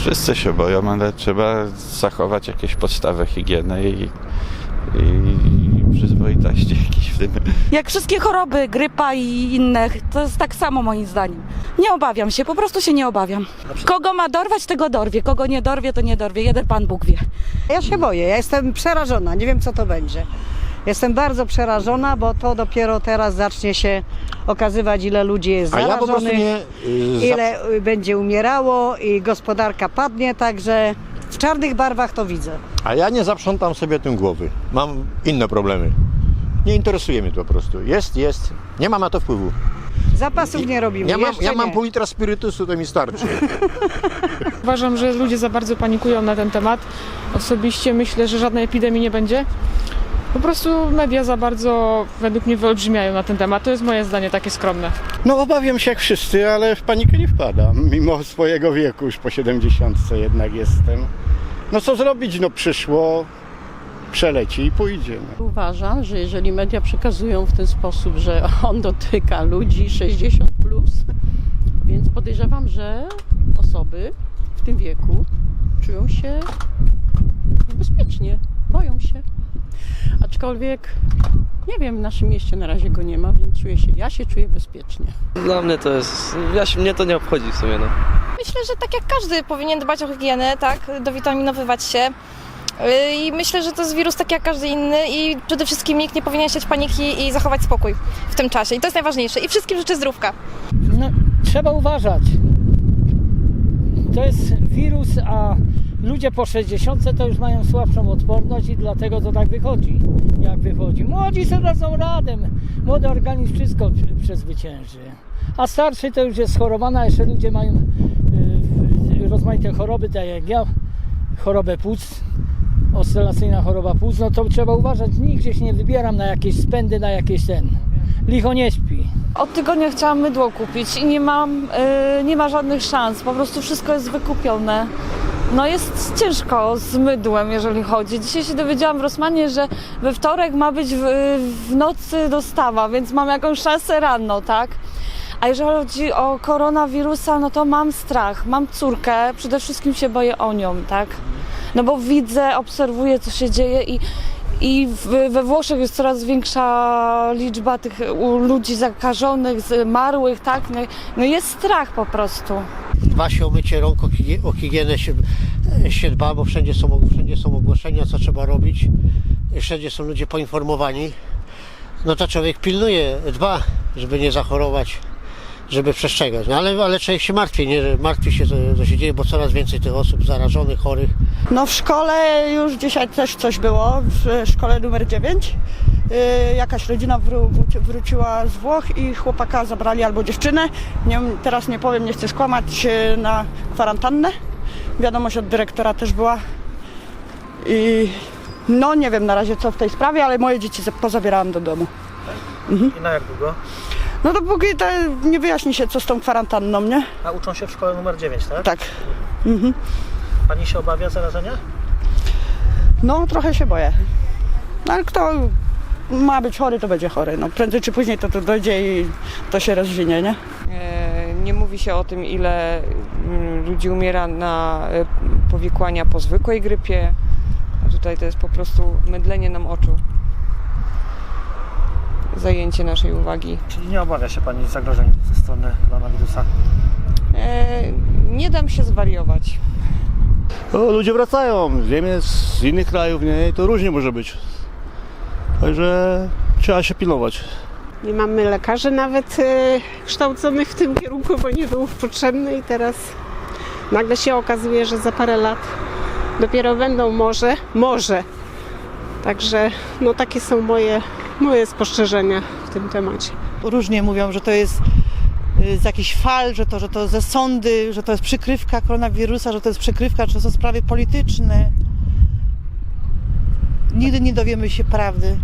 Wszyscy się boją, ale trzeba zachować jakieś podstawy higieny i, i przyzwoitości w tym. Jak wszystkie choroby, grypa i inne, to jest tak samo moim zdaniem. Nie obawiam się, po prostu się nie obawiam. Kogo ma dorwać, tego dorwie. Kogo nie dorwie, to nie dorwie. Jeden Pan Bóg wie. Ja się boję, ja jestem przerażona, nie wiem co to będzie. Jestem bardzo przerażona, bo to dopiero teraz zacznie się okazywać, ile ludzi jest A ja po prostu zarażonych, nie... y, za- ile będzie umierało i gospodarka padnie, także w czarnych barwach to widzę. A ja nie zaprzątam sobie tym głowy. Mam inne problemy. Nie interesuje mnie to po prostu. Jest, jest. Nie mam na to wpływu. Zapasów nie robimy, Ja mam, jeszcze ja mam nie. pół litra spirytusu, to mi starczy. Uważam, że ludzie za bardzo panikują na ten temat. Osobiście myślę, że żadnej epidemii nie będzie. Po prostu media za bardzo według mnie wyolbrzymiają na ten temat. To jest moje zdanie takie skromne. No obawiam się jak wszyscy, ale w panikę nie wpadam. Mimo swojego wieku, już po 70 jednak jestem. No co zrobić? No przyszło, przeleci i pójdzie. No. Uważam, że jeżeli media przekazują w ten sposób, że on dotyka ludzi 60, plus, więc podejrzewam, że osoby w tym wieku czują się niebezpiecznie, boją się. Aczkolwiek nie wiem, w naszym mieście na razie go nie ma, więc czuję się, ja się czuję bezpiecznie. Dla mnie to jest. Ja się, mnie to nie obchodzi w sumie. No. Myślę, że tak jak każdy powinien dbać o higienę, tak, dowitaminowywać się. Yy, I myślę, że to jest wirus tak jak każdy inny i przede wszystkim nikt nie powinien siać paniki i zachować spokój w tym czasie. I to jest najważniejsze. I wszystkim życzę zdrówka. No, trzeba uważać. To jest wirus, a ludzie po 60 to już mają słabszą odporność i dlatego to tak wychodzi, jak wychodzi. Młodzi sobie dadzą radę, młody organizm wszystko przezwycięży. A starszy to już jest schorowana, jeszcze ludzie mają y, rozmaite choroby, tak jak ja, chorobę płuc, oscylacyjna choroba płuc, no to trzeba uważać, nigdzie się nie wybieram na jakieś spędy, na jakieś ten. Licho nie śpi. Od tygodnia chciałam mydło kupić i nie mam, y, nie ma żadnych szans. Po prostu wszystko jest wykupione. No jest ciężko z mydłem, jeżeli chodzi. Dzisiaj się dowiedziałam w Rosmanie, że we wtorek ma być w, w nocy dostawa, więc mam jakąś szansę rano, tak? A jeżeli chodzi o koronawirusa, no to mam strach. Mam córkę, przede wszystkim się boję o nią, tak? No bo widzę, obserwuję, co się dzieje i, i we Włoszech jest coraz większa liczba tych ludzi zakażonych, zmarłych, tak? No, no jest strach po prostu. Dba się o mycie rąk, o higie- o higienę się, się dba, bo wszędzie są, wszędzie są ogłoszenia, co trzeba robić. Wszędzie są ludzie poinformowani. No to człowiek pilnuje, dba, żeby nie zachorować, żeby przestrzegać. No ale, ale człowiek się martwi, nie? Martwi się, co, co się dzieje, bo coraz więcej tych osób zarażonych, chorych. No w szkole już dzisiaj też coś było, w szkole numer 9. Yy, jakaś rodzina wró- wróci- wróciła z Włoch i chłopaka zabrali albo dziewczynę, nie, wiem, teraz nie powiem, nie chcę skłamać, yy, na kwarantannę. Wiadomość od dyrektora też była. I no nie wiem na razie co w tej sprawie, ale moje dzieci za- pozabierałam do domu. I na jak długo? No dopóki to nie wyjaśni się co z tą kwarantanną, nie? A uczą się w szkole numer 9, tak? Tak. Pani się obawia zarażenia? No trochę się boję. No, ale kto ma być chory, to będzie chory. No, prędzej czy później to, to dojdzie i to się rozwinie, nie? E, Nie mówi się o tym, ile mm, ludzi umiera na e, powikłania po zwykłej grypie. A tutaj to jest po prostu mydlenie nam oczu. Zajęcie naszej uwagi. Czyli nie obawia się Pani zagrożeń ze strony koronawirusa? E, Nie dam się zwariować. O, ludzie wracają z Niemiec, z innych krajów, nie? I to różnie może być. Także trzeba się pilnować. Nie mamy lekarzy nawet e, kształconych w tym kierunku, bo nie był potrzebny i teraz nagle się okazuje, że za parę lat dopiero będą może, może. Także no takie są moje, moje spostrzeżenia w tym temacie. Różnie mówią, że to jest y, z jakichś fal, że to, że to ze sądy, że to jest przykrywka koronawirusa, że to jest przykrywka, że to są sprawy polityczne. Nigdy nie dowiemy się prawdy,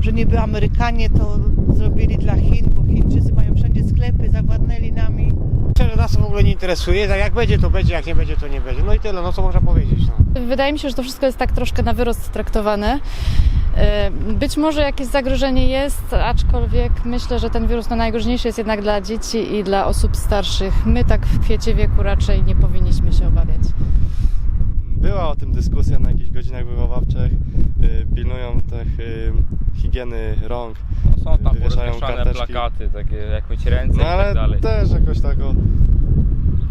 że niby Amerykanie to zrobili dla Chin, bo Chińczycy mają wszędzie sklepy, zawładnęli nami. Szczerze nas to w ogóle nie interesuje, tak jak będzie to będzie, jak nie będzie to nie będzie. No i tyle, no co można powiedzieć. No. Wydaje mi się, że to wszystko jest tak troszkę na wyrost traktowane. E, Być może jakieś zagrożenie jest, aczkolwiek myślę, że ten wirus no najgroźniejszy jest jednak dla dzieci i dla osób starszych. My tak w kwiecie wieku raczej nie powinniśmy się obawiać. o tym dyskusja na jakichś godzinach wychowawczych, y, pilnują tych y, higieny rąk. Są tam karteczki. plakaty, takie jak myć ręce No i tak ale dalej. też jakoś tako,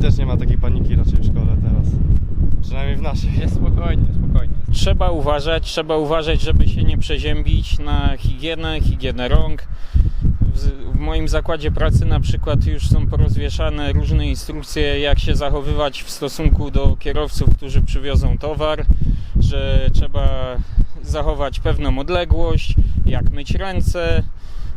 też nie ma takiej paniki raczej w szkole teraz. Przynajmniej w naszej. Jest spokojnie, spokojnie. Trzeba uważać, trzeba uważać, żeby się nie przeziębić na higienę, higienę rąk. W, w moim zakładzie pracy na przykład już są porozwieszane różne instrukcje, jak się zachowywać w stosunku do kierowców, którzy przywiozą towar, że trzeba zachować pewną odległość, jak myć ręce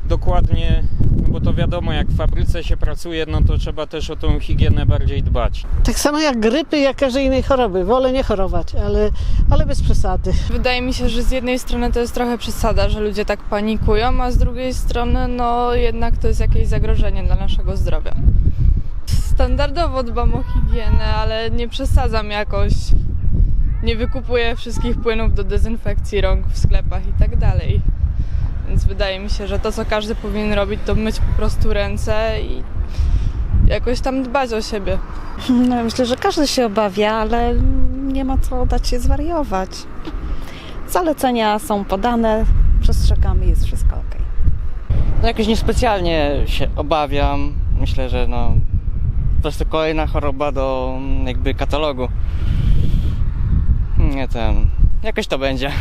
dokładnie, bo to wiadomo, jak w fabryce się pracuje, no to trzeba też o tą higienę bardziej dbać. Tak samo jak grypy, jak każdej innej choroby. Wolę nie chorować, ale, ale bez przesady. Wydaje mi się, że z jednej strony to jest trochę przesada, że ludzie tak panikują, a z drugiej strony no jednak to jest jakieś zagrożenie dla naszego zdrowia. Standardowo dbam o higienę, ale nie przesadzam jakoś. Nie wykupuję wszystkich płynów do dezynfekcji rąk w sklepach i tak dalej. Więc wydaje mi się, że to co każdy powinien robić to myć po prostu ręce i jakoś tam dbać o siebie. No, myślę, że każdy się obawia, ale nie ma co dać się zwariować. Zalecenia są podane, przestrzegamy, jest wszystko ok. No jakoś niespecjalnie się obawiam. Myślę, że no po prostu kolejna choroba do mm, jakby katalogu. Nie ten. Jakoś to będzie.